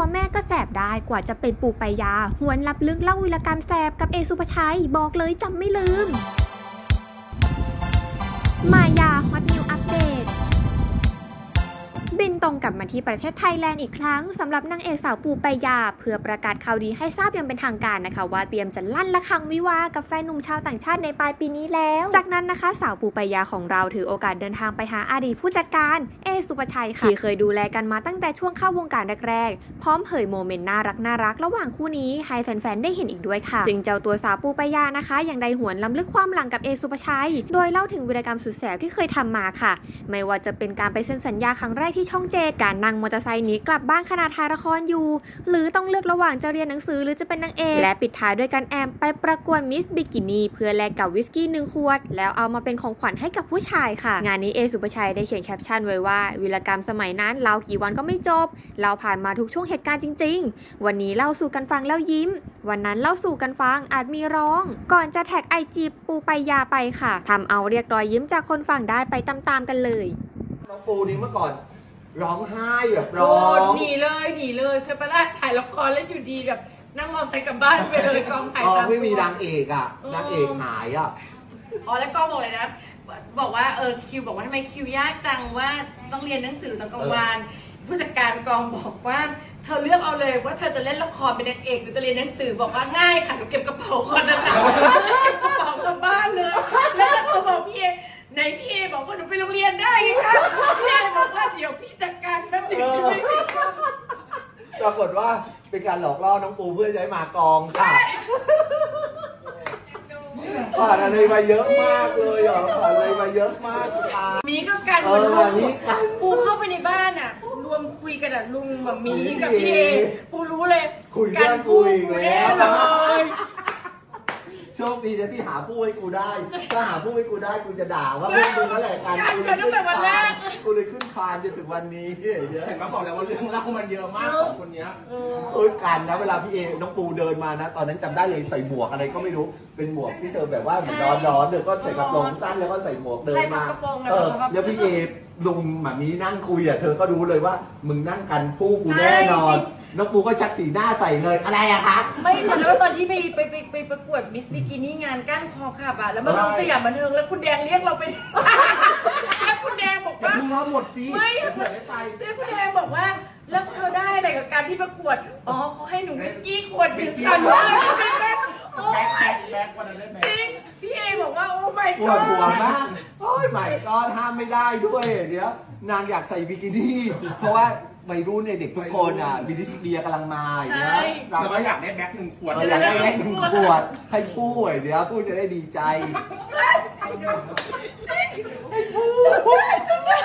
ตัวแม่ก็แสบได้กว่าจะเป็นปูปายา หวนรับลึกเล่าวิรกรรมแสบกับเอสุภชัย บอกเลยจำไม่ลืม มายาฮอตนิวอัปเดต บินตรงกลับมาที่ประเทศไทยแลนด์อีกครั้งสำหรับนางเอกสาวปูปายา เพื่อประกาศข่าวดีให้ทราบอย่างเป็นทางการนะคะ ว่าเตรียมจะลั่นละครังวิวากับแฟนหนุ่มชาวต่างชาติในปลายปีนี้แล้ว จากนั้นนะคะ สาวปูปายาของเราถือโอกาสเดินทางไปหาอดีตผู้จัดการ เอสุปชัยค่ะที่เคยดูแลกันมาตั้งแต่ช่วงเข้าวงการแรกๆพร้อมเผยโมเมนต์น่ารักน่ารักระหว่างคู่นี้ให้แฟนๆได้เห็นอีกด้วยค่ะซึ่งเจ้าตัวสาวปูปายานะคะยังได้หวนล้ำลึกความหลังกับเอสุปชัย โดยเล่าถึงวีรกรรมสุดแสบที่เคยทำมาค่ะ ไม่ว่าจะเป็นการไปเซ็นสัญญาครั้งแรกที่ช่องเจการนั่งมอเตอร์ไซค์หนีกลับบ้านขณะถ่ายละครอยู่ หรือต้องเลือกระหว่างจะเรียนหนังสือหรือจะเป็นนางเอกและปิดท้ายด้วยการแอมไปประกวดมิสบิกินี่เพื่อแลกกับวิสกี้หนึ่งขวด แล้วเอามาเป็นของขวัญให้กับผู้ชายค่ะ งานนี้เอสุปชัยได้เขียนแคปชั่นไว้ว่าวีรกรรมสมัยนั้นเรากี่วันก็ไม่จบ เราผ่านมาทุกช่วงเหตุการณ์จริง ๆ วันนี้เล่าสู่กันฟังแล้วยิ้ม วันนั้นเล่าสู่กันฟังอาจมีร้อง ก่อนจะแท็กไอจีปูไปยาไปค่ะทำเอาเรียกรอยยิ้มจากคนฟังได้ไปตามๆกันเลยน้องปูนี่เมื่อก่อน ร้องไห้แบบโดร้องนหนีเลยหนีเลยเคยไปล่าถ่ายละครแล้วอยู่ดีแบบนั่งมอเตอร์ไซค์กลับบ้านไปเลยกองถ่ายอ๋อตามไม่มีนางเอกอะนางเอกหายอะ อ๋อแล้วกองบอกเลยนะ บอกว่าเออคิวบอกว่าทำไมคิวยากจังว่าต้องเรียนหนังสือตอนกลางวันผู้จัดการกองบอกว่าเธอเลือกเอาเลยว่าเธอจะเล่นละครเป็นนางเอกหรือจะเรียนหนังสือบอกว่าง่ายค่ะหนูเก็บกระเป๋าคนนะคะเก็บกระเป๋ากลับบ้านเลย แล้วก็โทรบอกพี่เอไหนพี่เอบอกว่าหนูไปโรงเรียนได้ไงคะพี่เอบอกว่าเดี๋ยวพี่จัด การแป๊บหนึงจะไม่มีปรากฏว่าเป็นการหลอกล่อน้องปูเพื่อจะให้มากองค่ะผ่านอะไรมาเยอะมากเลยเหรอผ่านอะไรมาเยอะมากค่ะ มีก็กันเออมีกัน ปูเข้าไปในบ้านอะ รวมคุยกันอะลุงแบบมีกับมีพี่เอปูรู้เลยคุยเรื่องคุยกูแล้แน่วเลย โชคดีนะที่หาผู้ให้กูได้ ถ้าหาผู้ให้กูได้กูจะด่าว่าพวกมึงนั่นแหละกันกูเลยขึ้นคานกูเลยขึ้นคานจนถึงวันนี้เดี๋ยวเห็นมาบอกแล้วว่าเรื่องเล่ามันเยอะมากของคนเนี้ยเออเอ้ยกันนะเวลาพี่เอน้องปูเดินมานะ ตอนนั้นจำได้เลยใส่หมวกอะไรก็ไม่รู้เป็นหมวกที่เธอแบบว่าเหมือนร้อนร้อนๆเดี๋ยวก็ใส่กระโปรงสั้นแล้วก็ใส่หมวกเดินมาใส่กระโปรงแบบเออแบบแล้วพี่เอลุงหมามีนั่งคุยอะเธอก็รู้เลยว่ามึงนั่งกันผู้กูใช่แน่นอนจริง น้องปูก็ชักสีหน้าใส่เลยอะไรอะคะ ไม่แต่แล้วตอนที่ไปไปไปไปประกวดมิสบิกินี่งานก้านคอขับอะแล้วมาลงสยามบันเทิงแล้วคุณแดงเรียกเราไป แล้วคุณแดงบอกอย่าว่าเพิ่งร้องหมดสิไม่เดี๋ยวเผื่อไม่ไปเจ๊คุณแดงบอกว่า แล้วเธอได้อะไรกับการที่ประกวด อ๋อเขาให้หนูวิสกี้ขวดหนึ่งคันว่าโอ้แบ็คยแบ็คแบ็ควันนั้นได้ไหมจริงพี่เอบอกว่าโอ้ my ปวด god หัวมากโอ้ยใหม่ก็ห้ามไม่ได้ด้วย เดี๋ยว นางอยากใส่บิกินี่ เพราะว่า วัยรุ่นเนี่ยเด็กทุกคนอะบิลิสเบียกำลังมาอย่างเงี้ยเราก็อยากได้แบ็คหนึ่งขวด เราอยากได้แบ็คหนึ่งขวดให้พูดเดี๋ยวผู้จะได้ดีใจจริงจริงจริ